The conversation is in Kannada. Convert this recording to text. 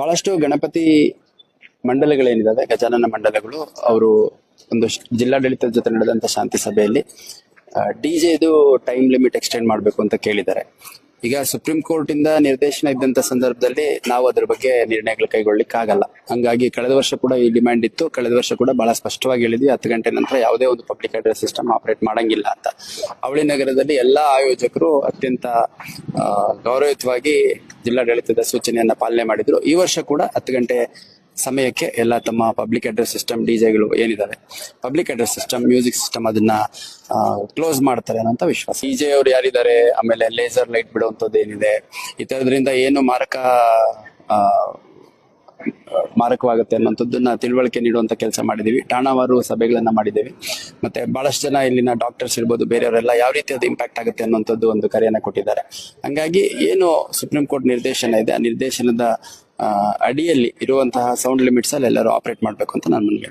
ಬಹಳಷ್ಟು ಗಣಪತಿ ಮಂಡಲಗಳೇನಿದಾವೆ, ಗಜಾನನ ಮಂಡಲಗಳು. ಅವರು ಒಂದು ಜಿಲ್ಲಾಡಳಿತದ ಜೊತೆ ನಡೆದಂತ ಶಾಂತಿ ಸಭೆಯಲ್ಲಿ ಡಿಜೆದು ಟೈಮ್ ಲಿಮಿಟ್ ಎಕ್ಸ್ಟೆಂಡ್ ಮಾಡಬೇಕು ಅಂತ ಕೇಳಿದ್ದಾರೆ. ಈಗ ಸುಪ್ರೀಂ ಕೋರ್ಟ್ ಇಂದ ನಿರ್ದೇಶನ ಇದ್ದಂತ ಸಂದರ್ಭದಲ್ಲಿ ನಾವು ಅದ್ರ ಬಗ್ಗೆ ನಿರ್ಣಯಗಳು ಕೈಗೊಳ್ಳಿಕ್ ಆಗಲ್ಲ ಹಂಗಾಗಿ ಕಳೆದ ವರ್ಷ ಕೂಡ ಈ ಡಿಮ್ಯಾಂಡ್ ಇತ್ತು. ಕಳೆದ ವರ್ಷ ಕೂಡ ಬಹಳ ಸ್ಪಷ್ಟವಾಗಿ ಹೇಳಿದ್ವಿ. ಹತ್ತು ಗಂಟೆ ನಂತರ ಯಾವುದೇ ಒಂದು ಪಬ್ಲಿಕ್ ಅಡ್ರೆಸ್ ಸಿಸ್ಟಮ್ ಆಪರೇಟ್ ಮಾಡಂಗಿಲ್ಲ ಅಂತ. ಅವಳಿ ನಗರದಲ್ಲಿ ಎಲ್ಲಾ ಆಯೋಜಕರು ಅತ್ಯಂತ ಗೌರವಯುತವಾಗಿ ಜಿಲ್ಲಾಡಳಿತದ ಸೂಚನೆಯನ್ನ ಪಾಲನೆ ಮಾಡಿದ್ರು. ಈ ವರ್ಷ ಕೂಡ ಹತ್ತು ಗಂಟೆ ಸಮಯಕ್ಕೆ ಎಲ್ಲ ತಮ್ಮ ಪಬ್ಲಿಕ್ ಅಡ್ರೆಸ್ ಸಿಸ್ಟಮ್ ಡಿಜೆಗಳು ಏನಿದಾವೆ. Public address system music system ಅದನ್ನ ಕ್ಲೋಸ್ ಮಾಡ್ತಾರೆ ಅನ್ನೋಂಥ ವಿಶ್ವಾಸ. ಡಿಜೆ ಅವ್ರು ಯಾರಿದ್ದಾರೆ? ಆಮೇಲೆ ಲೇಸರ್ ಲೈಟ್ ಬಿಡುವಂಥದ್ದು ಏನಿದೆ? ಈ ಏನು ಮಾರಕ ಮಾರಕವಾಗುತ್ತೆ ಅನ್ನೋಂಥದ್ದನ್ನ ತಿಳುವಳಿಕೆ ನೀಡುವಂಥ ಕೆಲಸ ಮಾಡಿದೀವಿ ಠಾಣಾವಾರು ಸಭೆಗಳನ್ನು ಮಾಡಿದ್ದೀವಿ. ಮತ್ತೆ ಬಹಳಷ್ಟು ಜನ ಇಲ್ಲಿನ ಡಾಕ್ಟರ್ಸ್ ಇರ್ಬೋದು, ಬೇರೆಯವರೆಲ್ಲ ಯಾವ ರೀತಿ ಅದು ಇಂಪ್ಯಾಕ್ಟ್ ಆಗುತ್ತೆ ಅನ್ನೋಂಥದ್ದು ಒಂದು ಕರೆಯನ್ನು ಕೊಟ್ಟಿದ್ದಾರೆ. ಹಂಗಾಗಿ ಏನು ಸುಪ್ರೀಂ ಕೋರ್ಟ್ ನಿರ್ದೇಶನ ಇದೆ. ಆ ನಿರ್ದೇಶನದ ಅಡಿಯಲ್ಲಿ ಇರುವಂತಹ ಸೌಂಡ್ ಲಿಮಿಟ್ಸ್ ಅಲ್ಲಿ ಎಲ್ಲರೂ ಆಪರೇಟ್ ಮಾಡಬೇಕು ಅಂತ ನಾನು ಮನವಿ